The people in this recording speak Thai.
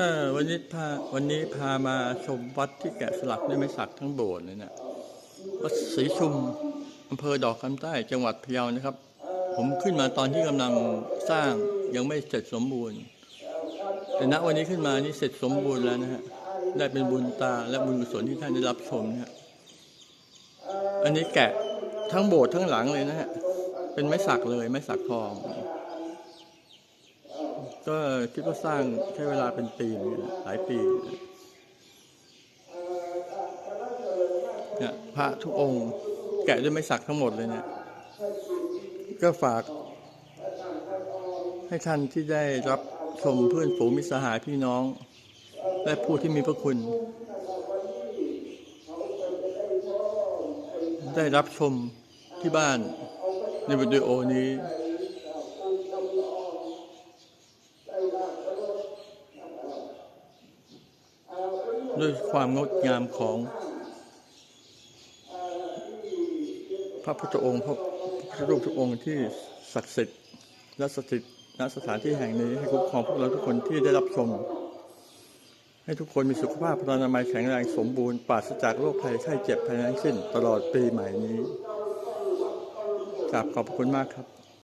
เออวันนี้พาวันนี้พามาชมวัดที่แกะสลักด้วยไม้สักทั้งโบสถ์เลยเนะวัดศรีชุมอำเภอดอกคำใต้จังหวัดพะเยานะครับ ผมขึ้นมาตอนที่กำลังสร้างยังไม่เสร็จสมบูรณ์ แต่ณวันนี้ขึ้นมานี่เสร็จสมบูรณ์แล้วนะฮะได้เป็นบุญตาและบุญกุศลที่ท่านได้รับชมนะฮะอันนี้แกะทั้งโบสถ์ทั้งหลังเลยนะฮะเป็นไม้สักเลยไม้สักทอง ก็คิดว่าสร้างใช้เวลาเป็นปีหมือนกันหลายปีเนี่ยพระทุกองค์แกะด้วยไม้สักทั้งหมดเลยเนี่ย ก็ฝาก ให้ท่านที่ได้รับชมเพื่อนฝูงมิสหายพี่น้อง และผู้ที่มีพระคุณ ได้รับชมที่บ้านในวิดีโอนี้ ด้วยความงดงามของ พระพุทธองค์ พระพุทธรูปทุกองค์ที่ศักดิ์สิทธิ์และสถิตณสถานที่แห่งนี้ให้คุ้มครองพวกเราทุกคนที่ได้รับชม ให้ทุกคนมีสุขภาพพลานามัยแข็งแรงสมบูรณ์ปราศจากโรคภัยไข้เจ็บภายในทั้งสิ้น ตลอดปีใหม่นี้กราบขอบพระคุณมากครับ